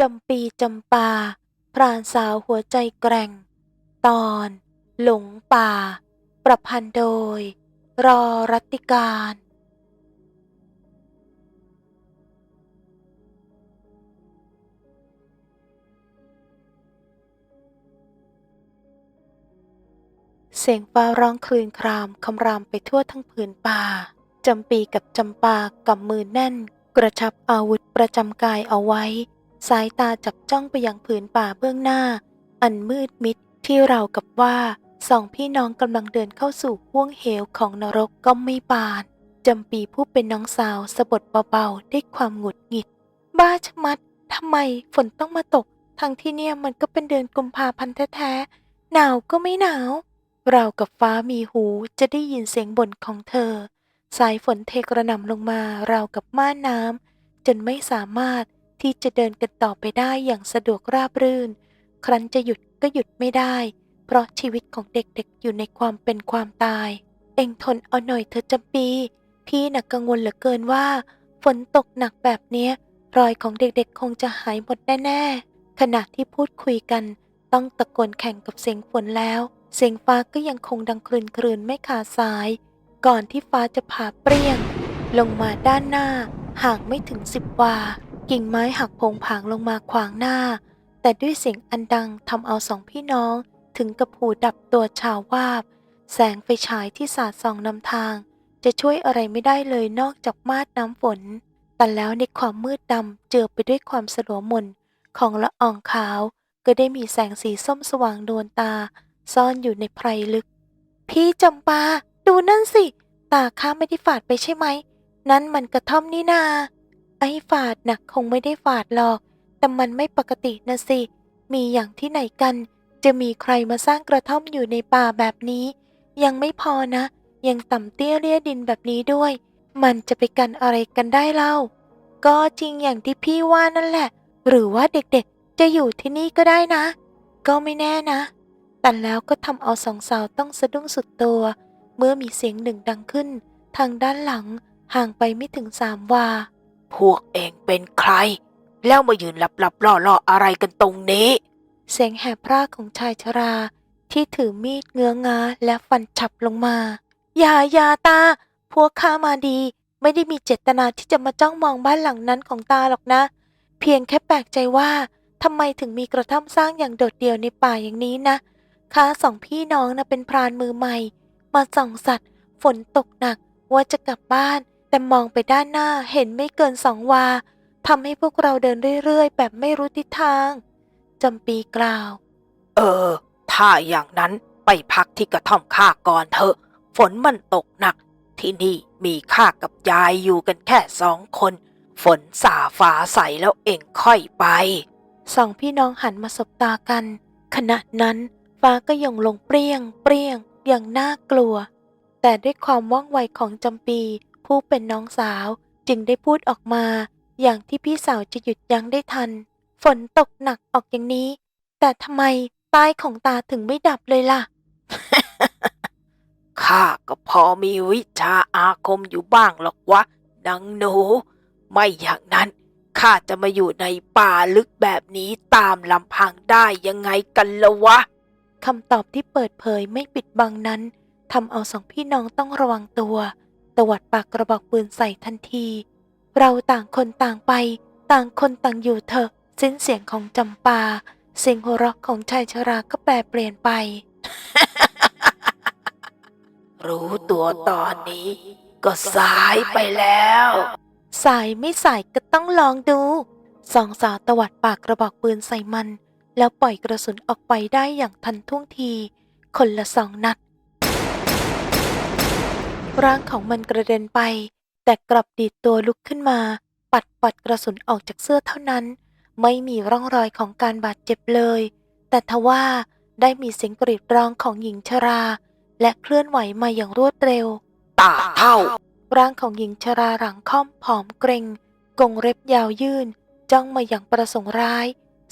จำปีจำปา พรานสาวหัวใจแกร่ง ตอน หลงป่า ประพันธ์โดย รอรัติการ เสียงฟ้าร้องคลืนครามคำรามไปทั่วทั้งผืนป่า จำปีกับจำปากำมือแน่น กระชับอาวุธประจำกายเอาไว้ สายตาจับจ้องไปยังผืนป่าเบื้องหน้า อันมืดมิดที่เรากับว่าสองพี่น้องกำลังเดินเข้าสู่ห้วงเหวของนรกก็ไม่ปานจำปีผู้เป็นน้องสาวสะบดเบาๆด้วยความหงุดหงิด บ้าชะมัดทำไมฝนต้องมาตก ทั้งที่เนี่ยมันก็เป็นเดือนกุมภาพันธ์แท้ๆหนาวก็ไม่หนาว เรากับฟ้ามีหูจะได้ยินเสียงบ่นของเธอ สายฝนเทกระหน่ำลงมาเรากับม่านน้ำจนไม่สามารถ ที่จะเดินกันต่อไปได้อย่างสะดวกราบรื่น ครั้นจะหยุดก็หยุดไม่ได้ เพราะชีวิตของเด็กๆ อยู่ในความเป็นความตาย เองทนเอาหน่อยเธอะจำปี พี่หน่ะกังวลเหลือเกินว่า ฝนตกหนักแบบเนี้ยรอยของเด็กๆ คงจะหายหมดแน่ๆ ขณะที่พูดคุยกัน ต้องตะโกนแข่งกับเสียงฝนแล้ว เสียงฟ้าก็ยังคงดังคลืนคลืนๆไม่ขาดสาย ก่อนที่ฟ้าจะผ่าเปรี้ยง ลงมาด้านหน้าห่างไม่ถึงสิบวา กิ่งไม้หักโผงผางลงมาขวางหน้า แต่ด้วยเสียงอันดังทำเอาสองพี่น้องถึงกับหูดับตัวชาววาบ แสงไฟฉายที่สาดส่องนำทาง จะช่วยอะไรไม่ได้เลยนอกจากมาดน้ำฝน แต่แล้วในความมืดดำเจือไปด้วยความสลัวมนของละอองขาว ก็ได้มีแสงสีส้มสว่างดวงตา ซ่อนอยู่ในไพรลึก พี่จำปา ดูนั่นสิ ตาข้าไม่ได้ฝาดไปใช่ไหม นั่นมันกระท่อมนี่นา ฝาดน่ะคงไม่ได้ฝาดหรอก แต่มันไม่ปกตินะสิ มีอย่างที่ไหนกัน จะมีใครมาสร้างกระท่อมอยู่ในป่าแบบนี้ ยังไม่พอนะ ยังต่ำเตี้ยเลี่ยดินแบบนี้ด้วย มันจะไปกันอะไรกันได้เล่า ก็จริงอย่างที่พี่ว่านั่นแหละ หรือว่าเด็กๆ จะอยู่ที่นี่ก็ได้นะ ก็ไม่แน่นะ แต่แล้วก็ทำเอาสองสาวต้องสะดุ้งสุดตัว เมื่อมีเสียงหนึ่งดังขึ้น ทางด้านหลังห่างไปไม่ถึงสามวา พวกเองเป็นใคร แล้วมายืนหลับหลับๆล่อล่อๆอะไรกันตรงนี้ เสียงแหบพราของชายชรา ที่ถือมีดเงื้องาและฟันฉับลงมา อย่าอย่าตา พวกข้ามาดี ไม่ได้มีเจตนาที่จะมาจ้องมองบ้านหลังนั้นของตาหรอกนะ เพียงแค่แปลกใจว่าทำไมถึงมีกระท่อมสร้างอย่างโดดเดี่ยวในป่าอย่างนี้นะข้าสองพี่น้องนะเป็นพรานมือใหม่ มาส่องสัตว์ ฝนตกหนักว่าจะกลับบ้าน แต่มองไปด้านหน้าเห็นไม่เกินสองวาทำให้พวกเราเดินเรื่อยๆ แบบไม่รู้ทิศทางจำปีกล่าว เออ ถ้าอย่างนั้นไปพักที่กระท่อมข้าก่อนเถอะ ฝนมันตกหนัก ที่นี่มีข้ากับยายอยู่กันแค่สองคน ฝนสาฟ้าใสแล้วเองค่อยไป สองพี่น้องหันมาสบตากัน ขณะนั้นฟ้าก็ยงลงเปรี้ยง เปรี้ยง อย่างน่ากลัว แต่ด้วยความว่องไวของจำปี ผู้เป็นน้องสาวจึงได้พูดออกมา อย่างที่พี่สาวจะหยุดยั้งได้ทัน ฝนตกหนักออกอย่างนี้ แต่ทำไมใต้ของตาถึงไม่ดับเลยล่ะ ข้าก็พอมีวิชาอาคมอยู่บ้างหรอกวะนางหนู ไม่อย่างนั้นข้าจะมาอยู่ในป่าลึกแบบนี้ตามลำพังได้ยังไงกันละวะคำตอบที่เปิดเผยไม่ปิดบังนั้นทำเอาสองพี่น้องต้องระวังตัว ตวัดปากกระบอกปืนใส่ทันที เราต่างคนต่างไป ต่างคนต่างอยู่เถอะสิ้นเสียงของจำปา เสียงหัวเราะของชายชราก็แปรเปลี่ยนไป รู้ตัวตอนนี้ ก็สายไปแล้ว สายไม่สายก็ต้องลองดูสองสาวตวัดปากกระบอกปืนใส่มัน แล้วปล่อยกระสุนออกไปได้อย่างทันท่วงที คนละสองนัด ร่างของมันกระเด็นไป แต่กลับดีดตัวลุกขึ้นมา ปัดปัดกระสุนออกจากเสื้อเท่านั้น ไม่มีร่องรอยของการบาดเจ็บเลย แต่ทว่าได้มีเสียงกรีดร้องของหญิงชรา และเคลื่อนไหวมาอย่างรวดเร็ว ตาเท่า ร่างของหญิงชราหลังค่อมผอมเกรงกรงเล็บยาวยื่น จ้องมาอย่างประสงค์ร้าย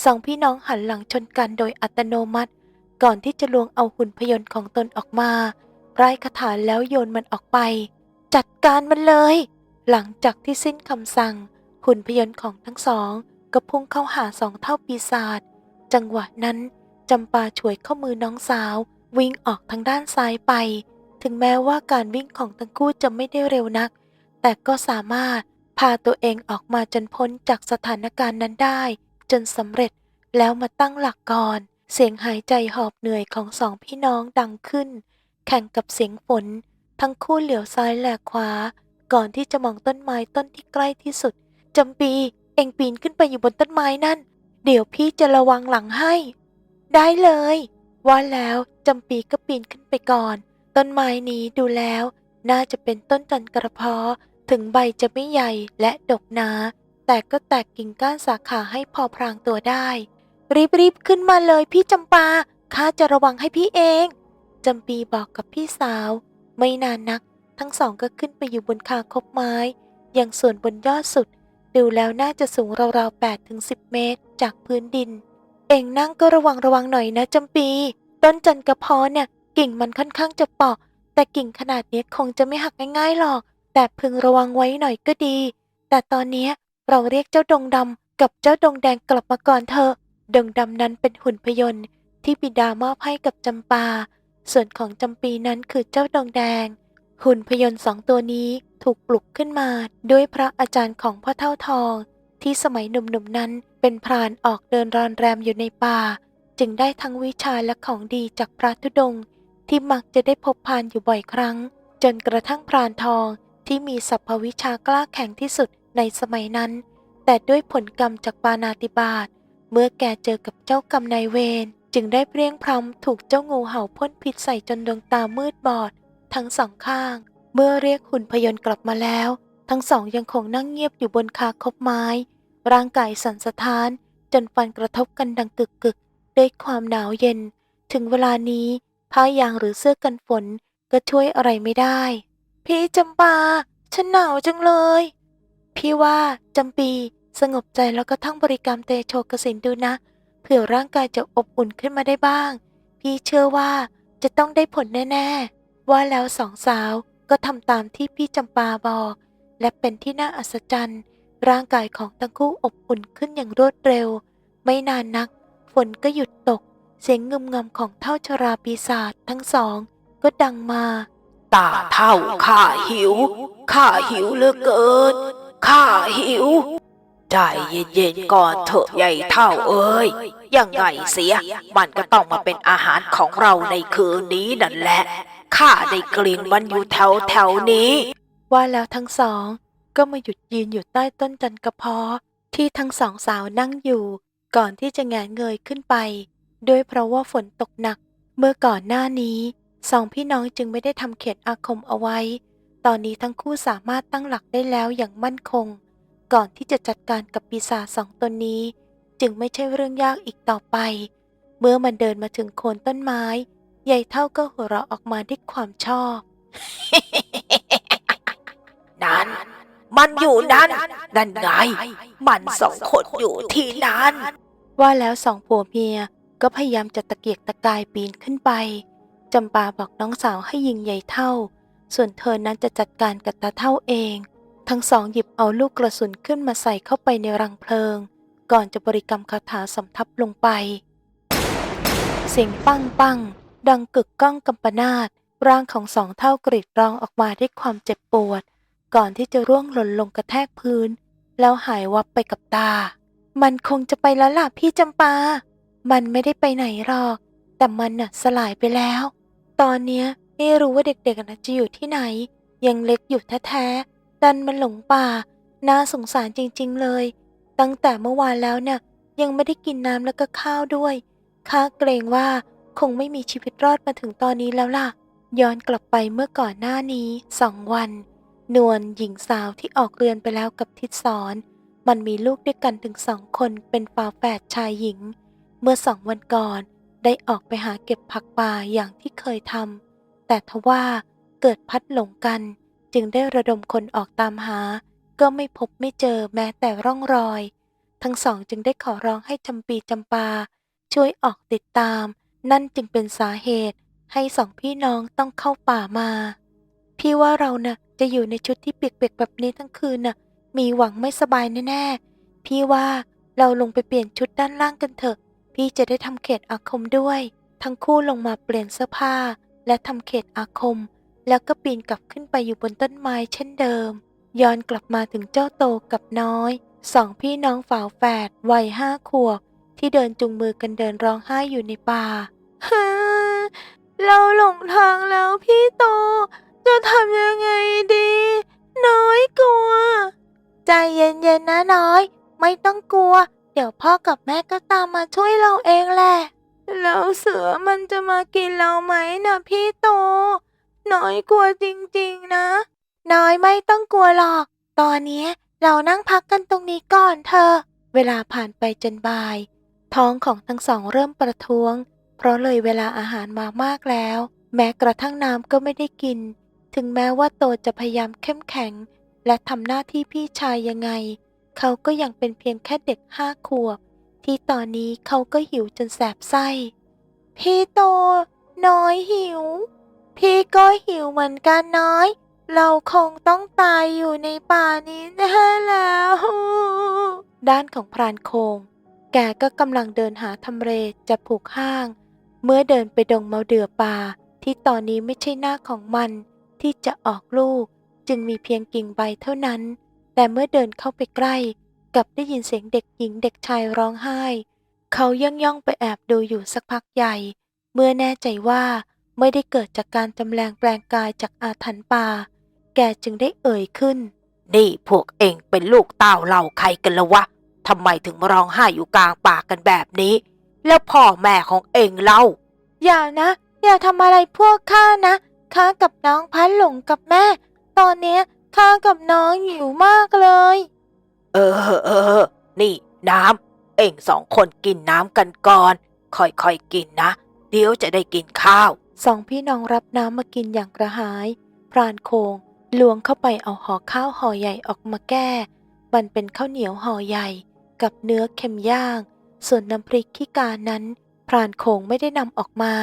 สองพี่น้องหันหลังชนกันโดยอัตโนมัติ ก่อนที่จะลวงเอาหุ่นพยนต์ของตนออกมา ไร้คาถาแล้วโยนมันออกไป จัดการมันเลย หลังจากที่สิ้นคำสั่ง หุ่นพยนต์ของทั้งสองก็พุ่งเข้าหาสองเท่าปีศาจจังหวะนั้นจำปาช่วยเข้ามือน้องสาว วิ่งออกทางด้านซ้ายไป ถึงแม้ว่าการวิ่งของทั้งคู่จะไม่ได้เร็วนัก แต่ก็สามารถพาตัวเองออกมาจนพ้นจากสถานการณ์นั้นได้ จนสำเร็จแล้วมาตั้งหลักก่อน เสียงหายใจหอบเหนื่อยของสองพี่น้องดังขึ้น แข่งกับเสียงฝน ทั้งคู่เหลียวซ้ายแหลกขวา ก่อนที่จะมองต้นไม้ต้นที่ใกล้ที่สุดจำปี เอ็งปีนขึ้นไปอยู่บนต้นไม้นั่น เดี๋ยวพี่จะระวังหลังให้ ได้เลย ว่าแล้วจำปีก็ปีนขึ้นไปก่อน ต้นไม้นี้ดูแล้ว น่าจะเป็นต้นจันกระเพาะถึงใบจะไม่ใหญ่และดกหนาแต่ก็แตกกิ่งก้านสาขาให้พอพรางตัวได้ รีบๆขึ้นมาเลยพี่จำปาข้าจะระวังให้พี่เอง จำปีบอกกับพี่สาว ไม่นานนัก ทั้งสองก็ขึ้นไปอยู่บนคาคบไม้ อย่างส่วนบนยอดสุด ดูแล้วน่าจะสูงราวๆ8ถึง10เมตร จากพื้นดิน เองนั่งก็ระวังระวังหน่อยนะจำปี ต้นจันกระพาะเนี่ย กิ่งมันค่อนข้างจะเปาะ แต่กิ่งขนาดนี้คงจะไม่หักง่ายๆหรอก แต่พึงระวังไว้หน่อยก็ดี แต่ตอนเนี้เราเรียกเจ้าดงดำกับเจ้าดงแดงกลับมาก่อนเถอะดงดำนั้นเป็นหุ่นพยนต์ที่บิดามอบให้กับจำปา ส่วนของจำปีนั้นคือเจ้าดองแดง หุ่นพยนต์สองตัวนี้ถูกปลุกขึ้นมาด้วยพระอาจารย์ของพ่อเท่าทอง ที่สมัยหนุ่มๆนั้นเป็นพรานออกเดินรอนแรมอยู่ในป่า จึงได้ทั้งวิชาและของดีจากพระธุดง ที่มักจะได้พบพานอยู่บ่อยครั้ง จนกระทั่งพรานทองที่มีสรรพวิชากล้าแข็งที่สุดในสมัยนั้น แต่ด้วยผลกรรมจากปานาติบาตเมื่อแกเจอกับเจ้ากรรมนายเวร จึงได้เพรียงพรำถูกเจ้างูเห่าพ่นพิษใส่จนดวงตามืดบอด ทั้งสองข้าง เมื่อเรียกหุ่นพยนต์กลับมาแล้ว ทั้งสองยังคงนั่งเงียบอยู่บนคาคบไม้ ร่างกายสั่นสะท้าน จนฟันกระทบกันดังกึกกึกด้วยความหนาวเย็น ถึงเวลานี้ผ้ายางหรือเสื้อกันฝนก็ช่วยอะไรไม่ได้ พี่จำปา ฉันหนาวจังเลย พี่ว่าจำปีสงบใจแล้วก็ทั้งบริกรรมเตโชกสินดูนะ ผื่อร่างกายจะอบอุ่นขึ้นมาได้บ้าง พี่เชื่อว่าจะต้องได้ผลแน่ ๆ ว่าแล้วสองสาวก็ทำตามที่พี่จำปาบอก และเป็นที่น่าอัศจรรย์ ร่างกายของทั้งคู่อบอุ่นขึ้นอย่างรวดเร็ว ไม่นานนัก ฝนก็หยุดตก เสียงงึมงำของเท่าชราปีศาจทั้งสอง ก็ดังมาตาเท่าข้าหิว ข้าหิวเหลือเกิน ข้าหิว ใจเย็นๆก่อนเถอะใหญ่เท่าเอ้ย ยังไงเสีย มันก็ต้องมาเป็นอาหารของเราในคืนนี้นั่นแหละ ข้าได้กลิ่นมันอยู่แถวแถวนี้ ว่าแล้วทั้งสอง ก็มาหยุดยืนอยู่ใต้ต้นจันกระเพาะที่ทั้งสองสาวนั่งอยู่ ก่อนที่จะแงนเงยขึ้นไป ด้วยเพราะว่าฝนตกหนัก เมื่อก่อนหน้านี้ สองพี่น้องจึงไม่ได้ทำเขตอาคมเอาไว้ ตอนนี้ทั้งคู่สามารถตั้งหลักได้แล้วอย่างมั่นคง ก่อนที่จะจัดการกับปีศาจสองตนนี้ จึงไม่ใช่เรื่องยากอีกต่อไป เมื่อมันเดินมาถึงโคนต้นไม้ใหญ่เท่าก็หัวเราะออกมาด้วยความชอบ นั้น มันอยู่นั้นนั่นไง มันสองคนอยู่ที่นั้น ว่าแล้วสองผัวเมียก็พยายามจะตะเกียกตะกายปีนขึ้นไปจำปาบอกน้องสาวให้ยิงใหญ่เท่า ส่วนเธอนั้นจะจัดการกับตาเท่าเอง ทั้งสองหยิบเอาลูกกระสุนขึ้นมาใส่เข้าไปในรังเพลิง ก่อนจะบริกรรมคาถาสำทับลงไป เสียงปังปังดังกึกก้องกำปนาตร่างของสองเท่ากรีดร้องออกมาด้วยความเจ็บปวด ก่อนที่จะร่วงหล่นลงกระแทกพื้น แล้วหายวับไปกับตา มันคงจะไปแล้วล่ะพี่จำปา มันไม่ได้ไปไหนหรอก แต่มันน่ะสลายไปแล้ว ตอนเนี้ยไม่รู้ว่าเด็กๆน่ะจะอยู่ที่ไหน ยังเล็กอยู่แท้ๆดันมันหลงป่า น่าสงสารจริงๆเลย ตั้งแต่เมื่อวานแล้วเนี่ยยังไม่ได้กินน้ำแล้วก็ข้าวด้วยข้าเกรงว่าคงไม่มีชีวิตรอดมาถึงตอนนี้แล้วล่ะ ย้อนกลับไปเมื่อก่อนหน้านี้สองวัน นวลหญิงสาวที่ออกเรือนไปแล้วกับทิศสอน มันมีลูกด้วยกันถึงสองคนเป็นฝาแฝดชายหญิง เมื่อสองวันก่อนได้ออกไปหาเก็บผักป่าอย่างที่เคยทำแต่ทว่าเกิดพัดหลงกัน จึงได้ระดมคนออกตามหา ก็ไม่พบไม่เจอแม้แต่ร่องรอย ทั้งสองจึงได้ขอร้องให้จำปีจำปา ช่วยออกติดตาม นั่นจึงเป็นสาเหตุ ให้สองพี่น้องต้องเข้าป่ามา พี่ว่าเราน่ะจะอยู่ในชุดที่เปียกๆแบบนี้ทั้งคืนน่ะ มีหวังไม่สบายแน่ๆ พี่ว่าเราลงไปเปลี่ยนชุดด้านล่างกันเถอะ พี่จะได้ทำเขตอาคมด้วย ทั้งคู่ลงมาเปลี่ยนเสื้อผ้า และทำเขตอาคม แล้วก็ปีนกลับขึ้นไปอยู่บนต้นไม้เช่นเดิม ย้อนกลับมาถึงเจ้าโตกับน้อยสองพี่น้องฝาแฝดวัยห้าขวบ ที่เดินจุงมือกันเดินร้องไห้อยู่ในป่าฮ่าเราหลงทางแล้วพี่โต จะทำยังไงดี น้อยกลัว ใจเย็นๆนะน้อย ไม่ต้องกลัว เดี๋ยวพ่อกับแม่ก็ตามมาช่วยเราเองแหละ แล้วเสือมันจะมากินเราไหมนะพี่โต น้อยกลัวจริงๆนะ น้อยไม่ต้องกลัวหรอก ตอนนี้เรานั่งพักกันตรงนี้ก่อนเถอะเวลาผ่านไปจนบ่าย ท้องของทั้งสองเริ่มประท้วง เพราะเลยเวลาอาหารมามากแล้ว แม้กระทั่งน้ำก็ไม่ได้กิน ถึงแม้ว่าโตจะพยายามเข้มแข็ง และทำหน้าที่พี่ชายยังไง เขาก็ยังเป็นเพียงแค่เด็กห้าขวบ ที่ตอนนี้เขาก็หิวจนแสบไส้ พี่โต น้อยหิว พี่ก็หิวเหมือนกันน้อย เราคงต้องตายอยู่ในป่านี้แน่แล้ว ด้านของพรานโคง แกก็กำลังเดินหาทำเลจะผูกห้าง เมื่อเดินไปดงเมาเดือป่า ที่ตอนนี้ไม่ใช่หน้าของมัน ที่จะออกลูก จึงมีเพียงกิ่งใบเท่านั้น แต่เมื่อเดินเข้าไปใกล้กลับได้ยินเสียงเด็กหญิงเด็กชายร้องไห้ เขาย่องย่องไปแอบดูอยู่สักพักใหญ่ เมื่อแน่ใจว่าไม่ได้เกิดจากการจำแรงแปลงกายจากอาถรรพ์ป่า แกจึงได้เอ่ยขึ้น นี่พวกเองเป็นลูกเต้าเหล่าใครกันละวะทำไมถึงมาร้องไห้อยู่กลางป่ากันแบบนี้ แล้วพ่อแม่ของเองเล่า อย่านะ อย่าทำอะไรพวกข้านะข้ากับน้องพันหลงกับแม่ ตอนเนี้ยข้ากับน้องหิวมากเลย เออเออ นี่น้ำเองสองคนกินน้ำกันก่อน ค่อยๆกินนะ เดี๋ยวจะได้กินข้าว สองพี่น้องรับน้ำมากินอย่างกระหาย พรานโคง ลวงเข้าไปเอาห่อข้าวห่อใหญ่ออกมาแก้ มันเป็นข้าวเหนียวห่อใหญ่ กับเนื้อเค็มย่าง ส่วนน้ำพริกขี้กานั้นพรานโคงไม่ได้นำออกมา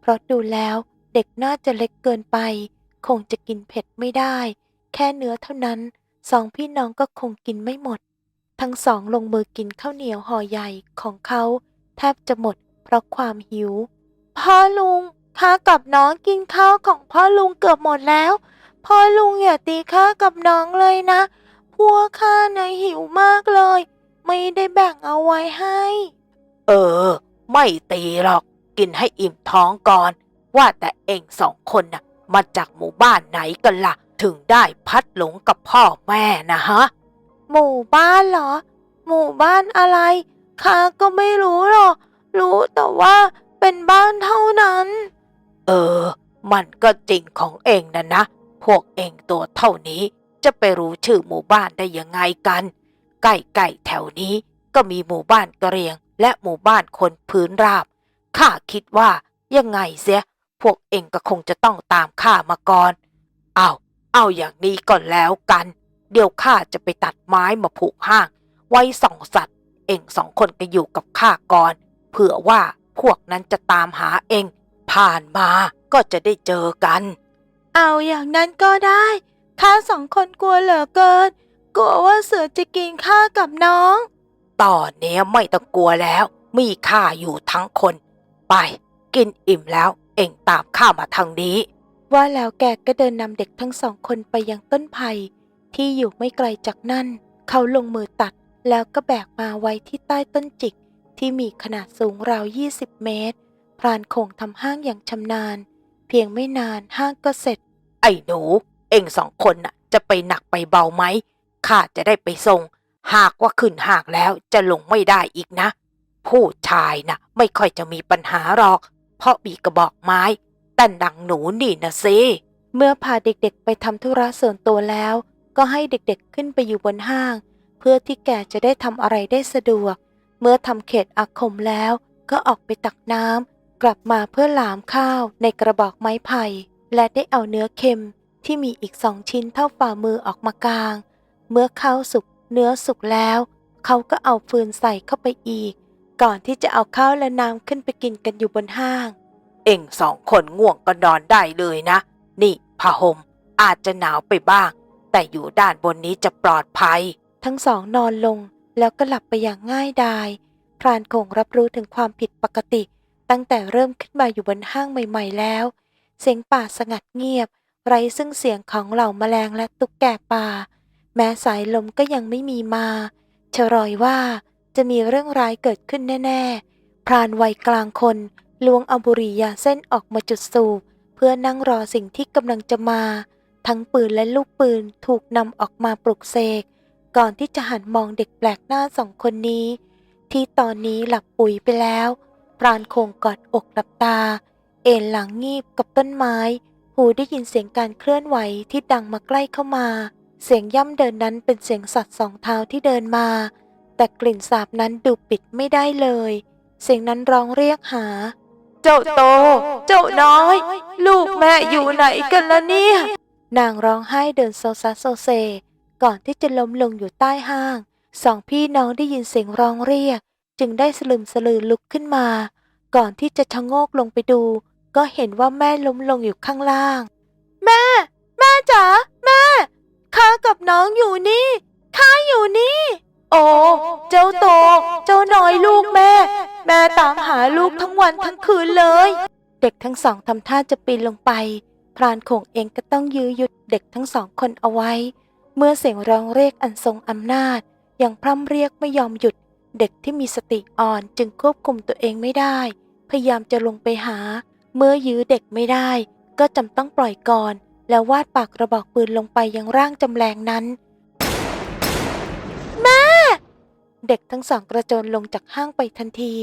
เพราะดูแล้วเด็กน่าจะเล็กเกินไป คงจะกินเผ็ดไม่ได้ แค่เนื้อเท่านั้นสองพี่น้องก็คงกินไม่หมด ทั้งสองลงมือกินข้าวเหนียวห่อใหญ่ของเขาแทบจะหมด เพราะความหิว พ่อลุงข้ากับน้องกินข้าวของพ่อลุงเกือบหมดแล้ว พ่อลุงอย่าตีข้ากับน้องเลยนะ พวกข้าในะหิวมากเลย ไม่ได้แบ่งเอาไว้ให้ เออ ไม่ตีหรอก กินให้อิ่มท้องก่อน ว่าแต่เองสองคนน่ะ มาจากหมู่บ้านไหนกันล่ะ ถึงได้พัดหลงกับพ่อแม่นะฮะ หมู่บ้านเหรอ หมู่บ้านอะไรข้าก็ไม่รู้หรอก รู้แต่ว่าเป็นบ้านเท่านั้น เออ มันก็จริงของเองนะนะ พวกเองตัวเท่านี้จะไปรู้ชื่อหมู่บ้านได้ยังไงกัน ใกล้ๆแถวนี้ก็มีหมู่บ้านกะเรียง และหมู่บ้านคนพื้นราบ ข้าคิดว่ายังไงเสีย พวกเองก็คงจะต้องตามข้ามาก่อน เอาเอาอย่างนี้ก่อนแล้วกัน เดี๋ยวข้าจะไปตัดไม้มาผูกห้าง ไว้สองสัตว์ เองสองคนก็อยู่กับข้าก่อน เผื่อว่าพวกนั้นจะตามหาเอง ผ่านมาก็จะได้เจอกัน เอาอย่างนั้นก็ได้ข้าสองคนกลัวเหลือเกิน กลัวว่าเสือจะกินข้ากับน้อง ตอนเนี้ยไม่ต้องกลัวแล้ว มีข้าอยู่ทั้งคน ไป กินอิ่มแล้วเองตามข้ามาทางนี้ ว่าแล้วแกก็เดินนำเด็กทั้งสองคนไปยังต้นไผ่ที่อยู่ไม่ไกลจากนั่น เขาลงมือตัดแล้วก็แบกมาไว้ที่ใต้ต้นจิก ที่มีขนาดสูงราว 20 เมตร พรานคงทำห้างอย่างชำนาญ เพียงไม่นานห้างก็เสร็จ ไอ้หนู เองสองคนน่ะ จะไปหนักไปเบาไหมข้าจะได้ไปส่ง หากว่าขึ้นหากแล้วจะลงไม่ได้อีกนะ ผู้ชายน่ะ ไม่ค่อยจะมีปัญหาหรอก เพราะมีกระบอกไม้แต่หนังหนูนี่นะสิเมื่อพาเด็กๆไปทำธุระส่วนตัวแล้ว ก็ให้เด็กๆขึ้นไปอยู่บนห้าง เพื่อที่แกจะได้ทำอะไรได้สะดวก เมื่อทำเขตอาคมแล้ว ก็ออกไปตักน้ำกลับมาเพื่อหลามข้าวในกระบอกไม้ไผ่ และได้เอาเนื้อเค็มที่มีอีกสองชิ้นเท่าฝ่ามือออกมากาง เมื่อข้าวสุกเนื้อสุกแล้ว เขาก็เอาฟืนใส่เข้าไปอีก ก่อนที่จะเอาข้าวและน้ำขึ้นไปกินกันอยู่บนห้าง เองสองคนง่วงก็นอนได้เลยนะ นี่ผ้าห่มอาจจะหนาวไปบ้าง แต่อยู่ด้านบนนี้จะปลอดภัย ทั้งสองนอนลงแล้วก็หลับไปอย่างง่ายดายพรานคงรับรู้ถึงความผิดปกติ ตั้งแต่เริ่มขึ้นมาอยู่บนห้างใหม่ ๆ แล้ว เสียงป่าสงัดเงียบ ไร้ซึ่งเสียงของเหล่าแมลงและตุ๊กแกป่า แม้สายลมก็ยังไม่มีมาเชรอยว่าจะมีเรื่องร้ายเกิดขึ้นแน่ ๆ พรานวัยกลางคนล้วงเอาบุหรี่ยาเส้นออกมาจุดสูบเพื่อนั่งรอสิ่งที่กำลังจะมา ทั้งปืนและลูกปืนถูกนำออกมาปลุกเสก ก่อนที่จะหันมองเด็กแปลกหน้าสองคนนี้ ที่ตอนนี้หลับปุ๋ยไปแล้ว พรานคงกอดอกหลับตา เอนหลังงีบกับต้นไม้ หูได้ยินเสียงการเคลื่อนไหวที่ดังมาใกล้เข้ามา เสียงย่ำเดินนั้นเป็นเสียงสัตว์สองเท้าที่เดินมา แต่กลิ่นสาบนั้นดูปิดไม่ได้เลย เสียงนั้นร้องเรียกหา เจ้าโต เจ้าน้อย ลูกแม่อยู่ไหนกันล่ะเนี่ย นางร้องไห้เดินโซซัสโซเซ ก่อนที่จะล้มลงอยู่ใต้ห้าง สองพี่น้องได้ยินเสียงร้องเรียก จึงได้สลึมสลือลุกขึ้นมา ก่อนที่จะชะโงกลงไปดู ก็เห็นว่าแม่ล้มลงอยู่ข้างล่าง แม่ แม่จ๋าแม่ข้ากับน้องอยู่นี่ข้าอยู่นี่ โอ้เจ้าโตเจ้าน้อยลูกแม่ แม่ตามหาลูกทั้งวันทั้งคืนเลย เด็กทั้งสองทำท่าจะปีนลงไป พรานโขงเองก็ต้องยื้อยุดเด็กทั้งสองคนเอาไว้ เมื่อเสียงร้องเรียกอันทรงอำนาจ ยังพร่ำเรียกไม่ยอมหยุด เด็กที่มีสติอ่อนจึงควบคุมตัวเองไม่ได้ พยายามจะลงไปหา เมื่อยื้อเด็กไม่ได้ ก็จำต้องปล่อยก่อน แล้ววาดปากกระบอกปืนลงไปยังร่างจำแรงนั้นแม่เด็กทั้งสองกระโจนลงจากห้างไปทันที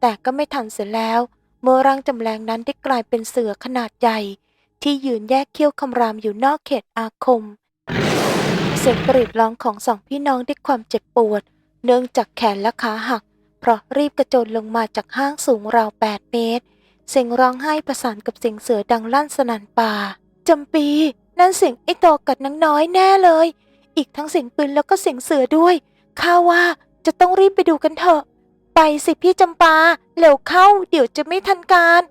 แต่ก็ไม่ทันเสร็จแล้ว เมื่อร่างจำแรงนั้นได้กลายเป็นเสือขนาดใหญ่ ที่ยืนแยกเขี้ยวคำรามอยู่นอกเขตอาคม เสียงกรีดร้องของสองพี่น้องด้วยความเจ็บปวด เนื่องจากแขนและขาหัก เพราะรีบกระโจนลงมาจากห้างสูงราว 8 เมตร เสียงร้องไห้ประสานกับเสียงเสือดังลั่นสนั่นป่าจำปี นั่นเสียงไอ้โตกัดนางน้อยแน่เลย อีกทั้งเสียงปืนแล้วก็เสียงเสือด้วยข้าว่าจะต้องรีบไปดูกันเถอะ ไปสิพี่จำปาเร็วเข้า เดี๋ยวจะไม่ทันการ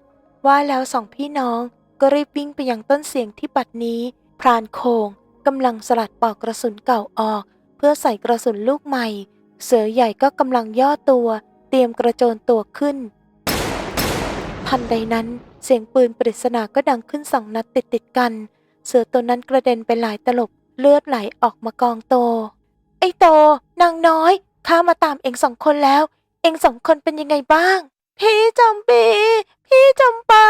ว่าแล้วสองพี่น้องก็รีบวิ่งไปยังต้นเสียงที่บัดนี้พรานโคงกำลังสลัดปอกกระสุนเก่าออก เพื่อใส่กระสุนลูกใหม่ เสือใหญ่ก็กำลังย่อตัว เตรียมกระโจนตัวขึ้น ทันใดนั้นเสียงปืนปริศนาก็ดังขึ้นสองนัดติดติดกัน เสือตัวนั้นกระเด็นไปหลายตลบเลือดไหลออกมากองโต ไอ้โต นางน้อยข้ามาตามเองสองคนแล้ว เองสองคนเป็นยังไงบ้าง พี่จำปี พี่จำปา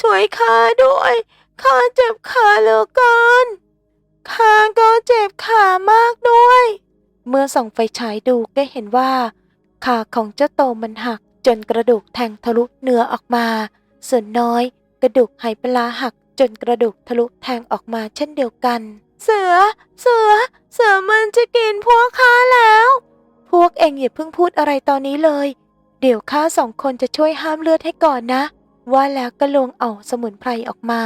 ช่วยข้าด้วยข้าเจ็บขาเหลือเกินข้าก็เจ็บขามากด้วย เมื่อส่องไฟฉายดูก็เห็นว่า ขาของเจ้าโตมันหัก จนกระดูกแทงทะลุเนื้อออกมา ส่วนน้อย กระดูกไหปลาหักจนกระดูกทะลุแทงออกมาเช่นเดียวกัน เสือ เสือ เสือมันจะกินพวกข้าแล้ว พวกเองอย่าเพิ่งพูดอะไรตอนนี้เลย เดี๋ยวข้าสองคนจะช่วยห้ามเลือดให้ก่อนนะ ว่าแล้วก็ลวงเอาสมุนไพรออกมา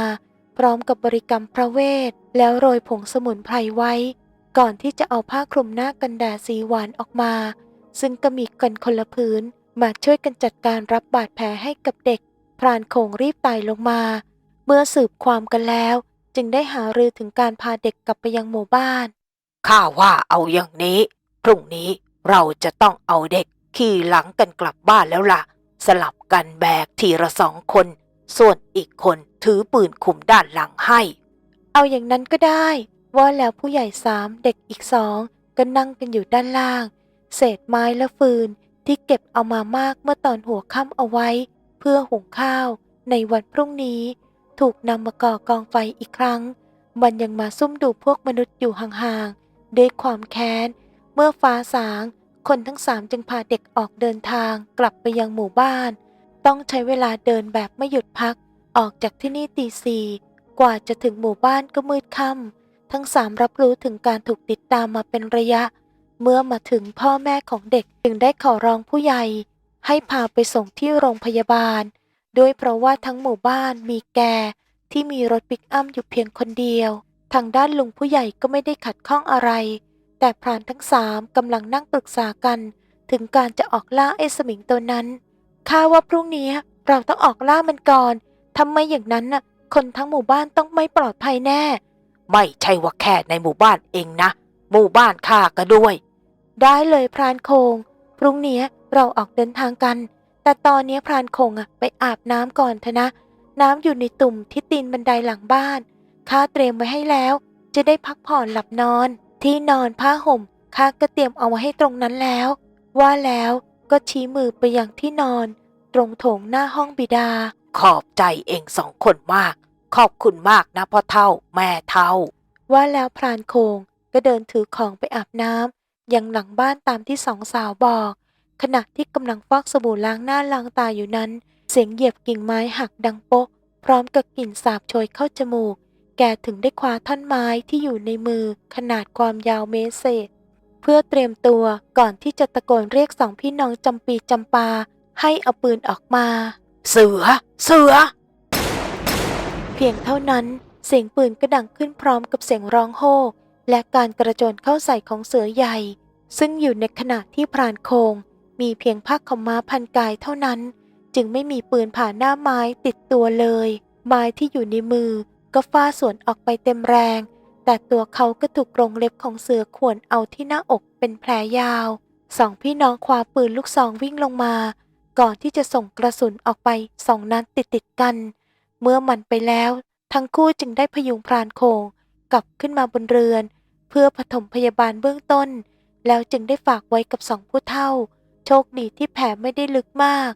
พร้อมกับบริกรรมพระเวท แล้วโรยผงสมุนไพรไว้ ก่อนที่จะเอาผ้าคลุมหน้ากันแดดสีหวานออกมา ซึ่งก็มีกันคนละพื้น มาช่วยกันจัดการรับบาดแผลให้กับเด็ก พรานโขงรีบไต่ลงมา เมื่อสืบความกันแล้ว จึงได้หารือถึงการพาเด็กกลับไปยังหมู่บ้าน ข้าว่าเอาอย่างนี้ พรุ่งนี้เราจะต้องเอาเด็กขี่หลังกันกลับบ้านแล้วล่ะ สลับกันแบกทีละสองคน ส่วนอีกคนถือปืนคุมด้านหลังให้ เอาอย่างนั้นก็ได้ ว่าแล้วผู้ใหญ่สามเด็กอีกสองก็นั่งกันอยู่ด้านล่าง เศษไม้และฟืน ที่เก็บเอามามากเมื่อตอนหัวค่ำเอาไว้ เพื่อหุงข้าว ในวันพรุ่งนี้ ถูกนำมาก่อกองไฟอีกครั้ง มันยังมาซุ่มดูพวกมนุษย์อยู่ห่างๆด้วยความแค้น เมื่อฟ้าสาง คนทั้งสามจึงพาเด็กออกเดินทางกลับไปยังหมู่บ้าน ต้องใช้เวลาเดินแบบไม่หยุดพัก ออกจากที่นี่ตีสี่กว่าจะถึงหมู่บ้านก็มืดค่ำทั้งสามรับรู้ถึงการถูกติดตามมาเป็นระยะ เมื่อมาถึงพ่อแม่ของเด็กจึงได้ขอร้องผู้ใหญ่ ให้พาไปส่งที่โรงพยาบาลโดยเพราะว่าทั้งหมู่บ้านมีแกที่มีรถปิกอัพอยู่เพียงคนเดียว ทางด้านลุงผู้ใหญ่ก็ไม่ได้ขัดข้องอะไร แต่พรานทั้งสามกำลังนั่งปรึกษากัน ถึงการจะออกล่าไอ้สมิงตัวนั้นข้าว่าพรุ่งนี้เราต้องออกล่ามันก่อนทำไมอย่างนั้นน่ะ คนทั้งหมู่บ้านต้องไม่ปลอดภัยแน่ ไม่ใช่ว่าแค่ในหมู่บ้านเองนะ หมู่บ้านข้าก็ด้วย ได้เลยพรานโคง พรุ่งนี้เราออกเดินทางกัน แต่ตอนนี้พรานโคงอะไปอาบน้ำก่อนเถอะนะ น้ำอยู่ในตุ่มที่ตีนบันไดหลังบ้านข้าเตรียมไว้ให้แล้ว จะได้พักผ่อนหลับนอน ที่นอนผ้าห่มข้าก็เตรียมเอาไว้ให้ตรงนั้นแล้ว ว่าแล้วก็ชี้มือไปยังที่นอน ตรงโถงหน้าห้องบิดา ขอบใจเองสองคนมาก ขอบคุณมากนะพ่อเท่า แม่เท่า ว่าแล้วพรานโคง ก็เดินถือของไปอาบน้ำยังหลังบ้านตามที่สองสาวบอก ขณะที่กำลังฟอกสบู่ล้างหน้าล้างตาอยู่นั้น เสียงเหยียบกิ่งไม้หักดังโป๊ะ พร้อมกับกลิ่นสาบโชยเข้าจมูก แกถึงได้คว้าท่อนไม้ที่อยู่ในมือขนาดความยาวเมตรเศษ เพื่อเตรียมตัวก่อนที่จะตะโกนเรียกสองพี่น้องจำปีจำปา ให้เอาปืนออกมา เสือ เสือ เพียงเท่านั้นเสียงปืนก็ดังขึ้นพร้อมกับเสียงร้องโห่ และการกระโจนเข้าใส่ของเสือใหญ่ ซึ่งอยู่ในขณะที่พรานโคง มีเพียงผ้าขาวม้าพันกายเท่านั้น จึงไม่มีปืนผ่านหน้าไม้ติดตัวเลย ไม้ที่อยู่ในมือก็ฟาดสวนออกไปเต็มแรง แต่ตัวเขาก็ถูกกรงเล็บของเสือข่วนเอาที่หน้าอกเป็นแผลยาวสองพี่น้องคว้าปืนลูกซองวิ่งลงมา ก่อนที่จะส่งกระสุนออกไปสองนัดติดติดกัน เมื่อมันไปแล้ว ทั้งคู่จึงได้พยุงพรานโคงกลับขึ้นมาบนเรือน พื่อปฐมพยาบาลเบื้องต้น แล้วจึงได้ฝากไว้กับสองผู้เฒ่า โชคดีที่แผลไม่ได้ลึกมาก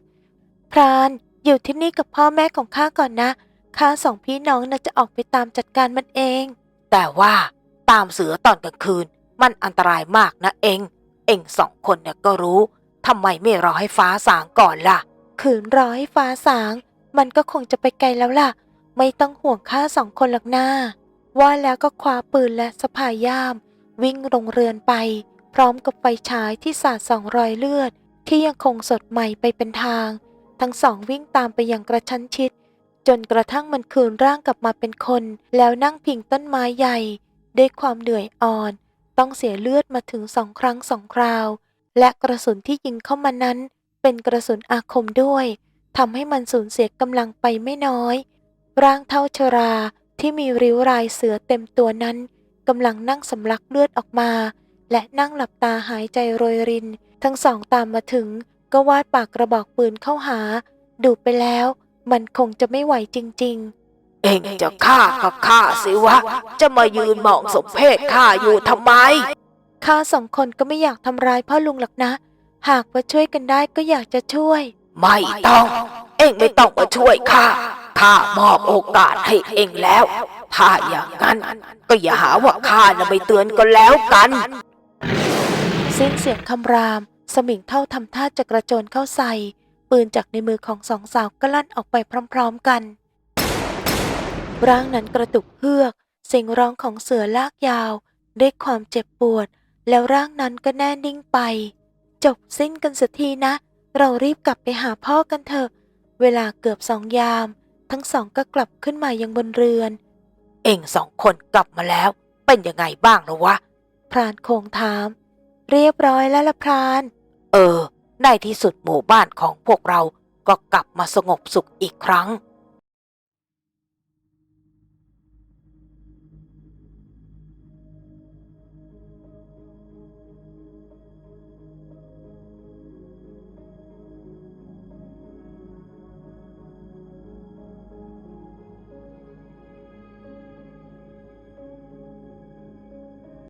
พรานอยู่ที่นี่กับพ่อแม่ของข้าก่อนนะข้าสองพี่น้องน่าจะออกไปตามจัดการมันเอง แต่ว่าตามเสือตอนกลางคืน มันอันตรายมากนะเอง เองสองคนเนี่ยก็รู้ทำไมไม่รอให้ฟ้าสางก่อนล่ะ ขืนรอให้ฟ้าสาง มันก็คงจะไปไกลแล้วล่ะ ไม่ต้องห่วงข้าสองคนหรอกหน้า ว่าแล้วก็คว้าปืนและสะพายย่าม วิ่งลงเรือนไป พร้อมกับไฟฉายที่สาดส่องรอยเลือด ที่ยังคงสดใหม่ไปเป็นทาง ทั้งสองวิ่งตามไปอย่างกระชั้นชิด จนกระทั่งมันคืนร่างกลับมาเป็นคน แล้วนั่งพิงต้นไม้ใหญ่ ด้วยความเหนื่อยอ่อน ต้องเสียเลือดมาถึงสองครั้งสองคราว และกระสุนที่ยิงเข้ามานั้น เป็นกระสุนอาคมด้วยทำให้มันสูญเสียกำลังไปไม่น้อย ร่างเท่าชรา ที่มีริ้วรายเสือเต็มตัวนั้นกำลังนั่งสำลักเลือดออกมา และนั่งหลับตาหายใจโรยริน ทั้งสองตามมาถึง ก็วาดปากกระบอกปืนเข้าหา ดูไปแล้ว มันคงจะไม่ไหวจริง ๆ เองจะฆ่ากับฆ่าสิวะ จะมายืนมองสมเพศข้าอยู่ทำไมข้าสองคนก็ไม่อยากทำร้ายพ่อลุงหรอกนะ หากว่าช่วยกันได้ก็อยากจะช่วย ไม่ต้อง เองไม่ต้องมาช่วยข้า ข้ามอบโอกาสให้เองแล้ว ถ้าอย่างนั้น ก็อย่าหาว่าข้าน่ะไม่เตือนก็แล้วกัน สิ้นเสียงคำราม สมิงเท่าทำท่าจะกระโจนเข้าใส่ ปืนจากในมือของสองสาวก็ลั่นออกไปพร้อมๆกัน ร่างนั้นกระตุกเฮือก เสียงร้องของเสือลากยาวด้วยความเจ็บปวด แล้วร่างนั้นก็แน่นิ่งไป จบสิ้นกันสักทีนะ เรารีบกลับไปหาพ่อกันเถอะ เวลาเกือบสองยาม ทั้งสองก็กลับขึ้นมายังบนเรือน เองสองคนกลับมาแล้ว เป็นยังไงบ้างหรอวะ พรานโคงถาม เรียบร้อยแล้วละพราน เออ ในที่สุดหมู่บ้านของพวกเราก็กลับมาสงบสุขอีกครั้ง